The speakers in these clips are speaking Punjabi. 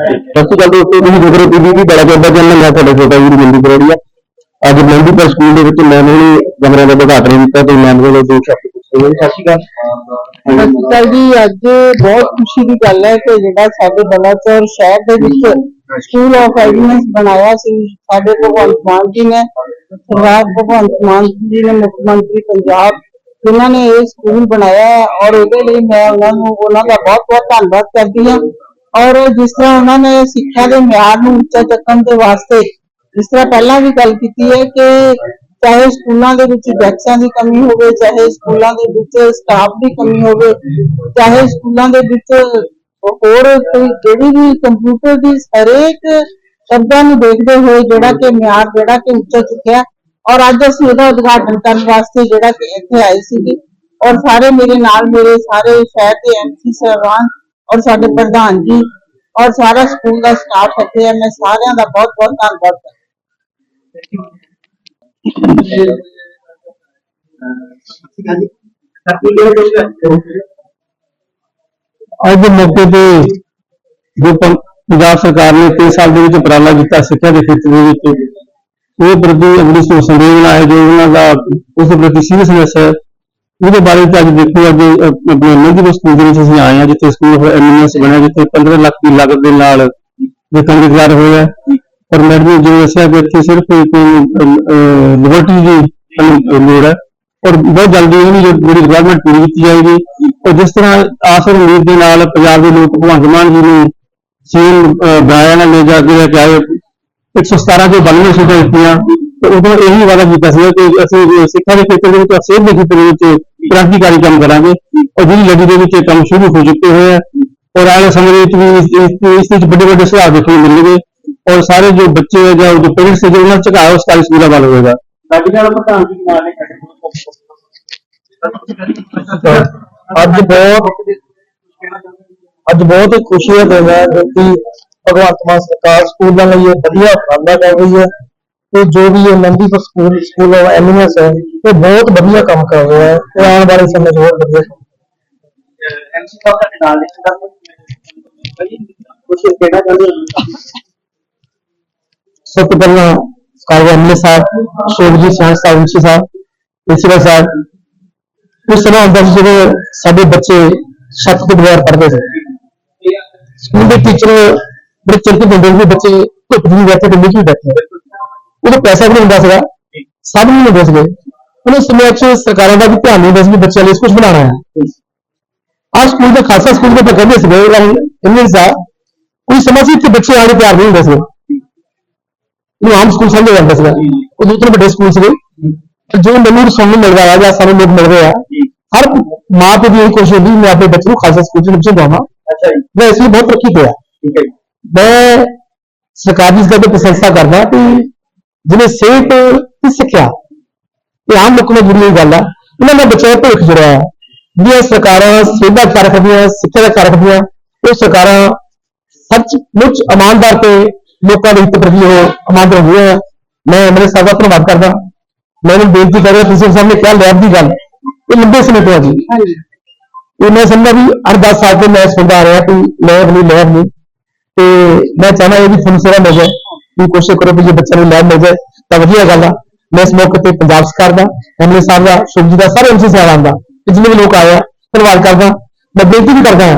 ਸਤਿ ਸ਼੍ਰੀ ਅਕਾਲ ਦੋਸਤੋ, ਤੁਸੀਂ ਦੇਖ ਰਹੇ ਹੋ ਟੀਵੀ ਬੜਾ ਚੌਦਾ ਚੈਨਲ ਮੈਂ ਤੁਹਾਡਾ ਛੋਟਾ ਵੀਰ ਮੰਦੀ ਕਰੋੜੀਆ ਅੱਜ ਮਹਿੰਦੀਪੁਰ ਸਕੂਲ ਦੇ ਵਿੱਚ ਮੈਂ ਨੇ ਕਮਰਿਆਂ ਦਾ ਉਦਘਾਟਨ ਕੀਤਾ ਤੇ ਮੈਂ ਉਹਨਾਂ ਦੋ ਸ਼ਬਦ ਪੁੱਛੇ ਨੇ। ਸਤਿ ਸ਼੍ਰੀ ਅਕਾਲ। ਜੀ, ਅੱਜ ਬਹੁਤ ਖੁਸ਼ੀ ਦੀ ਗੱਲ ਹੈ ਕਿ ਜਿਹੜਾ ਸਾਡੇ ਬਲਾਚੌਰ ਸ਼ਹਿਰ ਦੇ ਵਿੱਚ ਸਕੂਲ ਆਫ ਐਗਰੀਮੈਂਟਸ ਬਣਾਇਆ ਸੀ, ਸਾਡੇ ਭਗਵੰਤ ਮਾਨ ਜੀ ਨੇ। ਸਰਦਾਰ ਭਗਵੰਤ ਮਾਨ ਜੀ ਨੇ, ਮੁੱਖ ਮੰਤਰੀ ਪੰਜਾਬ, ਜਿਨ੍ਹਾਂ ਨੇ ਇਹ ਸਕੂਲ ਬਣਾਇਆ ਔਰ ਇਹਦੇ ਲਈ ਮੈਂ ਉਹਨਾਂ ਨੂੰ, ਉਹਨਾਂ ਦਾ ਬਹੁਤ ਬਹੁਤ ਧੰਨਵਾਦ ਕਰਦੀ ਹਾਂ। ਔਰ ਜਿਸ ਤਰ੍ਹਾਂ ਉਹਨਾਂ ਨੇ ਸਿੱਖਿਆ ਦੇ ਮਿਆਰ ਨੂੰ ਉੱਚਾ ਚੱਕਣ ਦੇ ਵਾਸਤੇ ਜਿਸ ਤਰ੍ਹਾਂ ਪਹਿਲਾਂ ਵੀ ਗੱਲ ਕੀਤੀ ਹੈ ਕਿ ਚਾਹੇ ਸਕੂਲਾਂ ਦੇ ਵਿੱਚ ਡੈਕਸਾਂ ਦੀ ਕਮੀ ਹੋਵੇ, ਚਾਹੇ ਸਕੂਲਾਂ ਦੇ ਵਿੱਚ ਸਟਾਫ ਦੀ ਕਮੀ ਹੋਵੇ, ਚਾਹੇ ਸਕੂਲਾਂ ਦੇ ਵਿੱਚ ਹੋਰ ਕੋਈ ਜਿਹੜੀ ਵੀ ਕੰਪਿਊਟਰ ਦੀ ਹਰੇਕ ਸ਼ਬਦਾਂ ਨੂੰ ਦੇਖਦੇ ਹੋਏ ਜਿਹੜਾ ਕਿ ਮਿਆਰ, ਜਿਹੜਾ ਕਿ ਉੱਚਾ ਚੁੱਕਿਆ ਔਰ ਅੱਜ ਅਸੀਂ ਉਹਦਾ ਉਦਘਾਟਨ ਕਰਨ ਵਾਸਤੇ ਜਿਹੜਾ ਕਿ ਇੱਥੇ ਆਏ ਸੀਗੇ। ਔਰ ਸਾਰੇ ਮੇਰੇ ਨਾਲ, ਮੇਰੇ ਸਾਰੇ ਸ਼ਹਿਰ ਦੇ ਐਮਸੀ ਸਾਹਿਬਾਨ ਔਰ ਸਾਡੇ ਪ੍ਰਧਾਨ ਜੀ ਔਰ ਸਾਰਾ ਸਕੂਲ ਦਾ ਸਟਾਫ ਇੱਥੇ ਹੈ ਮੈਂ ਸਾਰਿਆਂ ਦਾ ਬਹੁਤ ਬਹੁਤ ਧੰਨਵਾਦ ਕਰਦੀ ਅੱਜ ਮੌਕੇ ਤੇ ਜੋ ਪੰਜਾਬ ਸਰਕਾਰ ਨੇ 3 ਸਾਲ ਦੇ ਵਿੱਚ ਉਪਰਾਲਾ ਕੀਤਾ ਸਿੱਖਿਆ ਦੇ ਖੇਤਰ ਦੇ ਵਿੱਚ ਉਹ ਪ੍ਰਤੀ ਅਗਲੀ ਸੋ ਸੰਵੇਦਨਾ ਹੈ ਜੋ ਉਹਨਾਂ ਦਾ ਉਸ ਪ੍ਰਤੀ ਸੀਰੀਅਸਨੈਸ ਹੈ ਉਹਦੇ ਬਾਰੇ ਚ ਅੱਜ ਦੇਖੋ ਅੱਜ ਅਹ, ਆਪਣੇ ਮਹਿੰਦੀ ਸਕੂਲ ਦੇ ਵਿੱਚ ਅਸੀਂ ਆਏ ਹਾਂ ਜਿੱਥੇ ਸਕੂਲ ਐਮਐਨਐਸ ਬਣਿਆ ਜਿੱਥੇ 15 ਲੱਖ ਦੀ ਲਾਗਤ ਦੇ ਨਾਲ ਇਹ ਕੰਮ ਤਿਆਰ ਹੋਇਆ ਹੈ। ਔਰ ਮੈਡਮ ਨੇ ਜੋ ਦੱਸਿਆ ਕਿ ਇੱਥੇ ਸਿਰਫ ਇੱਕ ਲਿਬਰਟੀ ਦੀ ਸਾਨੂੰ ਲੋੜ ਹੈ ਔਰ ਬਹੁਤ ਜਲਦੀ ਇਹਦੀ ਜੋ- ਜਿਹੜੀ ਰਿਕੁਆਇਰਮੈਂਟ ਪੂਰੀ ਕੀਤੀ ਜਾਏਗੀ ਔਰ ਜਿਸ ਤਰ੍ਹਾਂ ਆਸ ਔਰ ਉਮੀਦ ਦੇ ਨਾਲ ਪੰਜਾਬ ਦੇ ਲੋਕ ਭਗਵੰਤ ਮਾਨ ਜੀ ਨੂੰ ਸੀਐਮ ਬਣਾਇਆ ਨਾ ਲੈ ਜਾ ਕੇ ਚਾਹੇ 117 ਜੋ 92 ਸੀਟਾਂ ਦਿੱਤੀਆਂ ਤੇ ਉਦੋਂ ਇਹੀ ਵਾਅਦਾ ਕੀਤਾ ਸੀ ਕਿ ਅਸੀਂ ਜੋ ਸਿੱਖਿਆ ਦੇ ਖੇਤਰ ਦੇ ਵਿੱਚ ਸਿਹਤ ਦੇ ਖੇਤਰ ਦੇ ਵਿੱਚ ਕ੍ਰਾਂਤੀਕਾਰੀ ਕੰਮ ਕਰਾਂਗੇ। ਔਰ ਜਿਹੜੀ ਲੜੀ ਦੇ ਵਿੱਚ ਇਹ ਕੰਮ ਸ਼ੁਰੂ ਹੋ ਚੁੱਕੇ ਹੋਏ ਆ ਔਰ ਵਾਲੇ ਸਮੇਂ ਵਿੱਚ ਵੀ ਇਸ ਵਿੱਚ ਵੱਡੇ ਵੱਡੇ ਸੁਧਾਰ ਦੇਖਣ ਨੂੰ ਮਿਲਣਗੇ। ਔਰ ਸਾਰੇ ਜੋ ਬੱਚੇ ਹੈ ਜਾਂ ਜੋ ਪੇਰੈਂਟਸ ਹੈ ਜੋ ਉਹਨਾਂ ਚ ਝੁਕਾਅ ਉਸ ਕਾਲੀ ਸਕੂਲਾਂ ਵੱਲ ਹੋਏਗਾ। ਸਾਡੇ ਨਾਲ ਪ੍ਰਧਾਨ ਜੀ ਨਾਲ ਨੇ ਅੱਜ ਬਹੁਤ ਅੱਜ ਬਹੁਤ ਹੀ ਖੁਸ਼ੀ ਦਾ ਦਿਨ ਹੈ ਕਿ ਭਗਵੰਤ ਮਾਨ ਸਰਕਾਰ ਸਕੂਲਾਂ ਲਈ ਇਹ ਵਧੀਆ ਉਪਰਾਲਾ ਕਰ ਰਹੀ ਹੈ। ਤੇ ਜੋ ਵੀ ਇਹ Nandipur school school of eminence ਹੈ ਇਹ ਬਹੁਤ ਵਧੀਆ ਕੰਮ ਕਰ ਰਿਹਾ ਹੈ ਤੇ ਆਉਣ ਵਾਲੇ ਸਮੇਂ 'ਚ ਹੋਰ ਵਧੀਆ ਕੰਮ ਐਮਸੀ ਸਾਹਿਬ ਸਾਡੇ ਨਾਲ ਨੇ ਭਾਈ ਕੁਝ ਕਹਿਣਾ ਚਾਹੁੰਦੇ ਹੋ ਸਭ ਤੋਂ ਪਹਿਲਾਂ ਕਾਰਵਾ ਐਮਐਲਏ ਸਾਹਿਬ ਸ਼ੋਭਜੀਤ ਸਿੰਘ ਸਾਹਿਬ ਵਿਸ਼ੀ ਸਾਹਿਬ ਪ੍ਰਿੰਸੀਪਲ ਸਾਹਿਬ ਉਸ ਤਰ੍ਹਾਂ ਹੁੰਦਾ ਸੀ ਜਦੋਂ ਸਾਡੇ ਬੱਚੇ ਛੱਤ ਦੇ ਬਗੈਰ ਪੜ੍ਹਦੇ ਸੀ ਸਕੂਲ ਦੇ ਟੀਚਰ ਬੜੇ ਚਿੰਤਤ ਹੁੰਦੇ ਸੀ ਵੀ ਬੱਚੇ ਧੁੱਪ ਦੀ ਬੈਠੇ ਤੇ ਮਿੱਟੀ ਬੈਠੇ ਉਹਦਾ ਪੈਸਾ ਵੀ ਨਹੀਂ ਹੁੰਦਾ ਸੀਗਾ ਸਭ ਨੂੰ ਹੁੰਦੇ ਸੀਗੇ ਉਹਨਾਂ ਸਮੇਂ 'ਚ ਸਰਕਾਰਾਂ ਦਾ ਵੀ ਧਿਆਨ ਨਹੀਂ ਹੁੰਦਾ ਸੀ ਵੀ ਬੱਚਿਆਂ ਲਈ ਕੁਝ ਬਣਾਉਣਾ ਹੈ ਆਹ ਸਕੂਲ ਦੇ ਖਾਲਸਾ ਸਕੂਲ ਦੇ ਤਾਂ ਕਹਿੰਦੇ ਸੀਗੇ ਇੰਨੇ ਸਾਹਿਬ ਕੋਈ ਸਮਾਂ ਸੀ ਕਿ ਬੱਚੇ ਆਣੇ ਤਿਆਰ ਨਹੀਂ ਹੁੰਦੇ ਸੀ ਇਹ ਆਮ ਸਕੂਲ ਸਮਝਿਆ ਜਾਂਦਾ ਸੀਗਾ ਉਹ ਦੂਸਰੇ ਵੱਡੇ ਸਕੂਲ ਸੀਗੇ ਤੇ ਜੋ ਮੈਨੂੰ ਸੁਣਨ ਨੂੰ ਮਿਲ ਰਿਹਾ ਜਾਂ ਸਾਨੂੰ ਲੋਕ ਮਿਲ ਰਹੇ ਆ ਹਰ ਮਾਂ ਪਿਓ ਦੀ ਇਹ ਕੋਸ਼ਿਸ਼ ਹੁੰਦੀ ਮੈਂ ਆਪਣੇ ਬੱਚੇ ਨੂੰ ਖਾਲਸਾ ਸਕੂਲ ਚ ਨਿਪਚੇ ਦਵਾਂ ਅੱਛਾ ਜੀ ਮੈਂ ਇਸ ਲਈ ਬਹੁਤ ਤਰੱਕੀ ਹੋਇਆ ਠੀਕ ਹੈ ਜੀ ਮੈਂ ਸਰਕਾਰ ਦੀ ਇਸ ਗੱਲ ਦੀ ਪ੍ਰਸ਼ੰਸਾ ਕਰਦਾ ਕਿ ਜਿਵੇਂ ਸਿਹਤ ਤੇ ਸਿੱਖਿਆ। ਇਹ ਆਮ ਲੋਕਾਂ ਨਾਲ ਜੁੜੀ ਹੋਈ ਗੱਲ ਆ। ਇਹਨਾਂ ਦਾ ਬੱਚਾ ਦਾ ਭਵਿੱਖ ਜੁੜਿਆ ਹੈ ਜਿਹੜੀਆਂ ਸਰਕਾਰਾਂ ਸੇਵਾ ਕਰ ਰੱਖਦੀਆਂ ਸਿੱਖਿਆ ਕਰ ਰੱਖਦੀਆਂ ਉਹ ਸਰਕਾਰਾਂ ਸੱਚਮੁੱਚ ਇਮਾਨਦਾਰ ਤੇ ਲੋਕਾਂ ਦੇ ਹਿੱਤ ਪ੍ਰਤੀ ਉਹ ਇਮਾਨਦਾਰ ਹੋਏ ਆ ਮੈਂ ਮੇਰੇ ਸਾਹਿਬ ਦਾ ਧੰਨਵਾਦ ਕਰਦਾ। ਮੈਂ ਇਹਨੂੰ ਬੇਨਤੀ ਕਰ ਰਿਹਾ ਤੁਸੀਂ ਸਾਹਮਣੇ ਕਿਹਾ ਲੈਬ ਦੀ ਗੱਲ। ਇਹ ਲੰਬੇ ਸਮੇਂ ਤੋਂ ਆ ਜੀ। ਹਾਂਜੀ। ਇਹ ਮੈਂ ਸਮਝਦਾ ਵੀ 8-10 ਸਾਲ ਤੋਂ ਮੈਂ ਸੁਣਦਾ ਆ ਰਿਹਾ ਕਿ ਲੈਬ ਨਹੀਂ ਲੈਬ ਨਹੀਂ। ਤੇ ਮੈਂ ਚਾਹਨਾ ਇਹ ਵੀ ਤੁਹਾਨੂੰ ਸੇਵਾ ਮਿਲ ਜਾਏ। ਵੀ ਕੋਸ਼ਿਸ਼ ਕਰੋ ਕਿ ਜੇ ਬੱਚਿਆਂ ਨੂੰ ਲੈਬ ਮਿਲ ਜਾਏ, ਤਾਂ ਵਧੀਆ ਗੱਲ ਆ। ਮੈਂ ਇਸ ਮੌਕੇ ਤੇ ਪੰਜਾਬ ਸਰਕਾਰ ਦਾ, ਐਮਐਲਏ ਸਾਹਿਬ ਦਾ ਸ਼ੁਭਜੀ ਦਾ, ਸਾਰੇ ਐਮਸੀ ਸਾਹਿਬਾਨ ਦਾ ਜਿੰਨੇ ਵੀ ਲੋਕ ਆਏ ਆ, ਧੰਨਵਾਦ ਕਰਦਾ। ਮੈਂ ਬੇਨਤੀ ਵੀ ਕਰਦਾ ਹਾਂ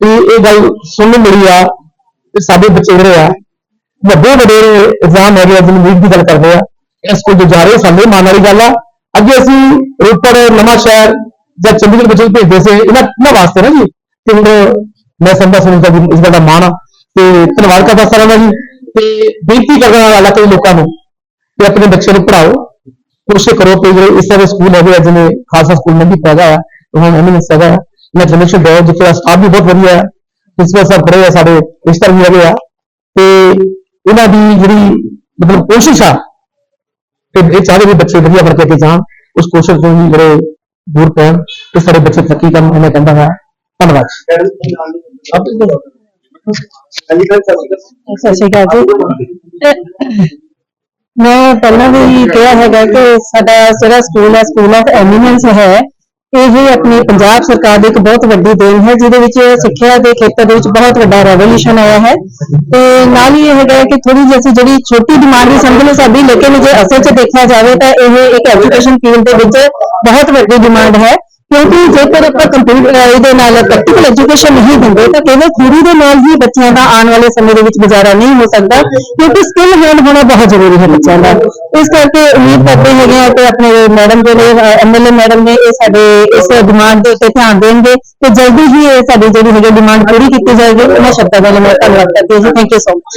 ਕਿ ਇਹ ਗੱਲ ਸੁਣਨ ਨੂੰ ਮਿਲੀ ਆ ਕਿ ਸਾਡੇ ਬੱਚੇ ਜਿਹੜੇ ਆ, ਵੱਡੇ ਵੱਡੇ ਇਗਜ਼ਾਮ ਹੈਗੇ ਆ ਜਿਹਨੂੰ ਨੀਟ ਦੀ ਗੱਲ ਕਰਦੇ ਆ, ਇਸ ਕੋਲ ਜੋ ਜਾ ਰਹੇ ਸਾਡੇ ਮਾਨ ਵਾਲੀ ਗੱਲ ਆ। ਅੱਗੇ ਅਸੀਂ ਰੋਪੜ, ਨਵਾਂ ਸ਼ਹਿਰ ਜਾਂ ਚੰਡੀਗੜ੍ਹ ਬੱਚੇ ਨੂੰ ਭੇਜਦੇ ਸੀ, ਇਹਨਾਂ ਇਹਨਾਂ ਵਾਸਤੇ ਨਾ ਜੀ, ਤੇ ਹੁਣ ਮੈਂ ਸਮਝਦਾ ਸੁਣਦਾ ਜੀ ਇਸ ਗੱਲ ਦਾ ਮਾਣ ਆ। ਤੇ ਧੰਨਵਾਦ ਕਰਦਾ ਸਾਰਿਆਂ ਦਾ ਜੀ। ਤੇ ਬੇਨਤੀ ਕਰਦਾ ਹਾਂ ਇਲਾਕੇ ਦੇ ਲੋਕਾਂ ਨੂੰ ਕਿ ਆਪਣੇ ਬੱਚੇ ਨੂੰ ਪੜ੍ਹਾਓ। ਕੋਸ਼ਿਸ਼ ਕਰੋ ਕਿ ਜਿਹੜੇ ਇਸ ਤਰ੍ਹਾਂ ਦੇ ਸਕੂਲ ਹੈਗੇ ਆ ਜਿਵੇਂ ਖਾਲਸਾ ਸਕੂਲ ਮੰਡੀ ਪੈਦਾ ਆ ਉਹਨਾਂ ਨੇ ਐਮਐਨਐਸ ਹੈਗਾ ਇਹਨਾਂ ਜਨਰੇਸ਼ਨ ਦੋ ਜਿੱਥੇ ਦਾ ਸਟਾਫ ਵੀ ਬਹੁਤ ਵਧੀਆ ਹੈ ਪ੍ਰਿੰਸੀਪਲ ਸਾਹਿਬ ਖੜੇ ਆ ਸਾਡੇ ਰਿਸ਼ਤੇਦਾਰ ਵੀ ਹੈਗੇ ਆ। ਤੇ ਇਹਨਾਂ ਦੀ ਜਿਹੜੀ ਮਤਲਬ ਕੋਸ਼ਿਸ਼ ਆ ਕਿ ਇਹ ਚਾਹਦੇ ਵੀ ਬੱਚੇ ਵਧੀਆ ਕਰਕੇ ਅੱਗੇ ਜਾਣ ਉਸ ਕੋਸ਼ਿਸ਼ ਤੋਂ ਵੀ ਜਿਹੜੇ ਦੂਰ ਪੈਣ ਤੇ ਸਾਡੇ ਬੱਚੇ ਤਰੱਕੀ ਕਰਨ ਮੈਂ ਕਹਿੰਦਾ ਹਾਂ। ਧੰਨਵਾਦ। ਹਾਂਜੀ ਸਰ, ਸਤਿ ਸ਼੍ਰੀ ਅਕਾਲ। ਜੀ। ਮੈਂ ਪਹਿਲਾਂ ਵੀ ਕਿਹਾ ਹੈਗਾ ਕਿ ਸਾਡਾ ਜਿਹੜਾ ਸਕੂਲ ਹੈ, ਸਕੂਲ ਆਫ ਐਮੀਨੈਂਸ ਹੈ, ਇਹ ਆਪਣੀ ਪੰਜਾਬ ਸਰਕਾਰ ਦੀ ਇੱਕ ਬਹੁਤ ਵੱਡੀ ਦੇਣ ਹੈ, ਜਿਹਦੇ ਵਿੱਚ ਸਿੱਖਿਆ ਦੇ ਖੇਤਰ ਦੇ ਵਿੱਚ ਬਹੁਤ ਵੱਡਾ ਰੈਵੋਲੂਸ਼ਨ ਆਇਆ ਹੈ। ਤੇ ਨਾਲ ਹੀ ਇਹ ਹੈਗਾ ਕਿ ਥੋੜੀ ਜਿਹੀ ਅਸੀਂ ਜਿਹੜੀ ਛੋਟੀ ਡਿਮਾਂਡ ਵੀ ਸਮਝ ਲਓ ਸਾਡੀ, ਲੇਕਿਨ ਜੇ ਅਸਲ 'ਚ ਦੇਖਿਆ ਜਾਵੇ ਤਾਂ ਇਹ ਇੱਕ ਐਜੂਕੇਸ਼ਨ ਫੀਲਡ ਦੇ ਵਿੱਚ ਬਹੁਤ ਵੱਡੀ ਡਿਮਾਂਡ ਹੈ। ਕਿਉਂਕਿ ਜੇਕਰ ਆਪਾਂ ਕੰਪਿਊਟਰ ਇਹਦੇ ਨਾਲ ਪ੍ਰੈਕਟੀਕਲ ਐਜੂਕੇਸ਼ਨ ਨਹੀਂ ਦਿੰਦੇ, ਤਾਂ ਕੇਵਲ ਥਿਊਰੀ ਦੇ ਨਾਲ ਹੀ ਬੱਚਿਆਂ ਦਾ ਆਉਣ ਵਾਲੇ ਸਮੇਂ ਦੇ ਵਿੱਚ ਗੁਜ਼ਾਰਾ ਨਹੀਂ ਹੋ ਸਕਦਾ, ਕਿਉਂਕਿ ਸਕਿੱਲ ਹੋਣ ਹੋਣਾ ਬਹੁਤ ਜ਼ਰੂਰੀ ਹੈ ਬੱਚਿਆਂ ਦਾ। ਇਸ ਕਰਕੇ ਉਮੀਦ ਕਰਦੇ ਹੈਗੇ ਆ ਕਿ ਆਪਣੇ ਮੈਡਮ ਦੇ ਨੇ ਐਮਐਲਏ ਮੈਡਮ ਨੇ ਇਹ ਸਾਡੇ, ਇਸ ਡਿਮਾਂਡ ਦੇ ਉੱਤੇ ਧਿਆਨ ਦੇਣਗੇ ਤੇ ਜਲਦੀ ਹੀ ਇਹ ਸਾਡੀ ਜਿਹੜੀ ਹੈਗੀ ਡਿਮਾਂਡ ਪੂਰੀ ਕੀਤੀ ਜਾਏਗੀ। ਉਹਨਾਂ ਸ਼ਬਦਾਂ ਦਾ ਮੈਂ ਧੰਨਵਾਦ ਕਰਦੀ ਹਾਂ ਥੈਂਕ ਯੂ ਸੋ ਮਚ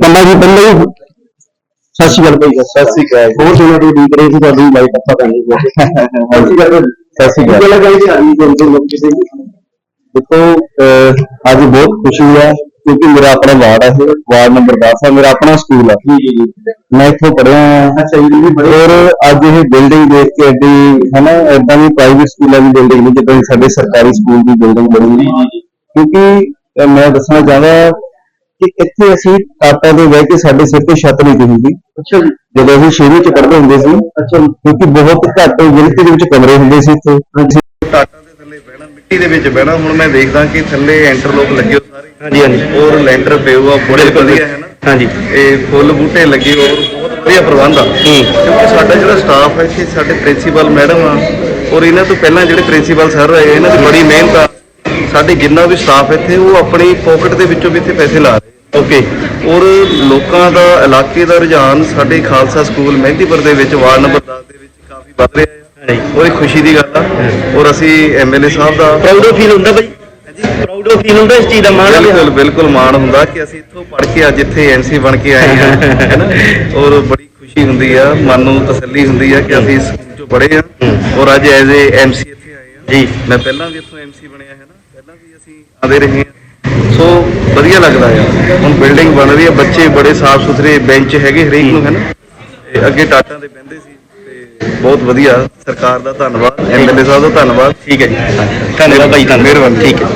ਪੰਨਾ ਜੀ, ਪਹਿਲੇ ਸਤਿ ਸ਼੍ਰੀ ਅਕਾਲ ਭਾਈ ਸਤਿ ਸ਼੍ਰੀ ਅਕਾਲ। ਬਹੁਤ ਦਿਨਾਂ ਤੋਂ ਉਡੀਕ ਰਹੇ ਸੀ ਤੁਹਾਡੀ ਲਾਈਵ ਪਤਾ ਕਰਨੀ ਸਤਿ ਸ਼੍ਰੀ ਅਕਾਲ। ਸਤਿ ਸ਼੍ਰੀ ਅਕਾਲ। ਪਹਿਲਾਂ ਕਹੀ ਆ ਜੀ ਦੋ ਲੋਕ ਕਿਸੇ ਦੇਖੋ ਅੱਜ ਬਹੁਤ ਖੁਸ਼ੀ ਹੈ ਕਿਉਂਕਿ ਮੇਰਾ ਆਪਣਾ ਵਾਰਡ ਹੈ ਵਾਰਡ ਨੰਬਰ 10 ਹੈ ਮੇਰਾ ਆਪਣਾ ਸਕੂਲ ਹੈ ਜੀ। ਜੀ ਮੈਂ ਇੱਥੋਂ ਪੜ੍ਹਿਆ ਹਾਂ। ਅੱਛਾ ਜੀ ਵੀ ਔਰ ਅੱਜ ਇਹ ਬਿਲਡਿੰਗ ਦੇਖ ਕੇ ਐਡੀ ਹੈ ਨਾ ਏਦਾਂ ਦੀ ਪ੍ਰਾਈਵੇਟ ਸਕੂਲਾਂ ਦੀ ਬਿਲਡਿੰਗ ਨਹੀਂ ਜਿੱਦਾਂ ਦੀ ਸਾਡੇ ਸਰਕਾਰੀ ਸਕੂਲ ਦੀ ਬਿਲਡਿੰਗ ਬਣੀ ਕਿਉਂਕਿ ਮੈਂ ਦੱਸਣਾ ਚਾਹੁੰਦਾ ਕਿ ਇੱਥੇ ਅਸੀਂ ਟਾਟਾ ਦੇ ਬਹਿ ਕੇ ਸਾਡੇ ਸਿਰ ਤੇ ਛੱਤ ਨਹੀਂ ਅੱਛਾ ਜੀ। ਜਦੋਂ ਅਸੀਂ ਸ਼ੁਰੂ ਚ ਪੜ੍ਹਦੇ ਹੁੰਦੇ ਸੀ ਅੱਛਾ ਕਿਉਂਕਿ ਬਹੁਤ ਘੱਟ ਗਿਣਤੀ ਦੇ ਵਿੱਚ ਕਮਰੇ ਹੁੰਦੇ ਸੀ ਇੱਥੇ। ਟਾਟਾ ਦੇ ਥੱਲੇ ਬਹਿਣਾ ਮਿੱਟੀ ਦੇ ਵਿੱਚ ਬਹਿਣਾ ਹੁਣ ਮੈਂ ਦੇਖਦਾ ਕਿ ਥੱਲੇ ਇੰਟਰਲੋਕ ਲੱਗੇ ਹੋ ਸਾਰੇ। ਹਾਂਜੀ ਹਾਂਜੀ। ਔਰ ਲੈਂਟਰ ਪਿਆ ਹੋਆ ਬੜੇ ਵਧੀਆ ਹੈ ਨਾ। ਹਾਂਜੀ। ਇਹ ਫੁੱਲ ਬੂਟੇ ਲੱਗੇ ਔਰ ਬਹੁਤ ਵਧੀਆ ਪ੍ਰਬੰਧ ਆ। ਕਿਉਂਕਿ ਸਾਡਾ ਜਿਹੜਾ ਸਟਾਫ ਹੈ ਇੱਥੇ ਸਾਡੇ ਪ੍ਰਿੰਸੀਪਲ ਮੈਡਮ ਆ ਔਰ ਇਹਨਾਂ ਤੋਂ ਪਹਿਲਾਂ ਜਿਹੜੇ ਪ੍ਰਿੰਸੀਪਲ ਸਰ ਰਹੇ ਇਹਨਾਂ ਦੀ ਬੜੀ ਮਿਹਨਤ ਆ। ਸਾਡੇ ਜਿੰਨਾ ਵੀ ਸਟਾਫ ਇੱਥੇ ਉਹ ਆਪਣੀ ਪਾਕਟ ਦੇ ਵਿੱਚੋਂ ਵੀ ਇੱਥੇ ਪੈਸੇ ਲਾ ਰਹੇ ਓਕੇ। ਔਰ ਲੋਕਾਂ ਦਾ ਇਲਾਕੇ ਦਾ ਰੁਝਾਨ ਸਾਡੇ ਖਾਲਸਾ ਸਕੂਲ ਮਹਿੰਦੀਪੁਰ ਦੇ ਵਿੱਚ ਵਾਰਡ ਨੰਬਰ 10 ਦੇ ਵਿੱਚ ਕਾਫੀ ਵੱਧ ਰਿਹਾ ਹੈ ਔਰ ਇਹ ਖੁਸ਼ੀ ਦੀ ਗੱਲ ਆ। ਔਰ ਅਸੀਂ ਐਮਐਲਏ ਸਾਹਿਬ ਦਾ ਪ੍ਰਾਊਡ ਫੀਲ ਹੁੰਦਾ ਭਾਈ ਪ੍ਰਾਊਡ ਫੀਲ ਹੁੰਦਾ ਇਸ ਚੀਜ਼ ਦਾ ਮਾਣ ਬਿਲਕੁਲ ਬਿਲਕੁਲ ਮਾਣ ਹੁੰਦਾ ਕਿ ਅਸੀਂ ਇੱਥੋਂ ਪੜ੍ਹ ਕੇ ਅੱਜ ਇੱਥੇ ਐਮਸੀ ਬਣ ਕੇ ਆਏ ਹਾਂ ਹੈਨਾ ਔਰ ਬੜੀ ਖੁਸ਼ੀ ਹੁੰਦੀ ਆ ਮਨ ਨੂੰ ਤਸੱਲੀ ਹੁੰਦੀ ਆ ਕਿ ਅਸੀਂ ਇਸ ਸਕੂਲ ਚੋਂ ਪੜ੍ਹੇ ਆ। ਔਰ ਅੱਜ ਐਜ਼ ਏ ਐਮਸੀ ਇੱਥੇ ਆਏ ਆ। ਜੀ। ਮੈਂ ਪਹਿਲਾਂ ਵੀ ਇੱਥੋਂ ਐਮਸੀ ਬਣਿਆ ਹੈ ਨਾ। ਪਹਿਲਾਂ ਵੀ ਅਸੀਂ ਆਦੇ ਰਹੇ ਹਾਂ ਸੋ ਵਧੀਆ ਲੱਗਦਾ ਆ ਹੁਣ ਬਿਲਡਿੰਗ ਬਣ ਰਹੀ ਹੈ ਬੱਚੇ ਬੜੇ ਸਾਫ਼ ਸੁਥਰੇ ਬੈਂਚ ਹੈਗੇ ਹਰੇਕ ਨੂੰ ਹੈਨਾ ਤੇ ਅੱਗੇ ਟਾਟਾਂ ਦੇ ਬਹਿੰਦੇ ਸੀ ਤੇ ਬਹੁਤ ਵਧੀਆ। ਸਰਕਾਰ ਦਾ ਧੰਨਵਾਦ ਐਮਐਲਏ ਸਾਹਿਬ ਦਾ ਧੰਨਵਾਦ। ਠੀਕ ਹੈ ਜੀ। ਧੰਨਵਾਦ ਭਾਈ ਧੰਨਵਾਦ। ਮਿਹਰਬਾਨੀ। ਠੀਕ ਹੈ।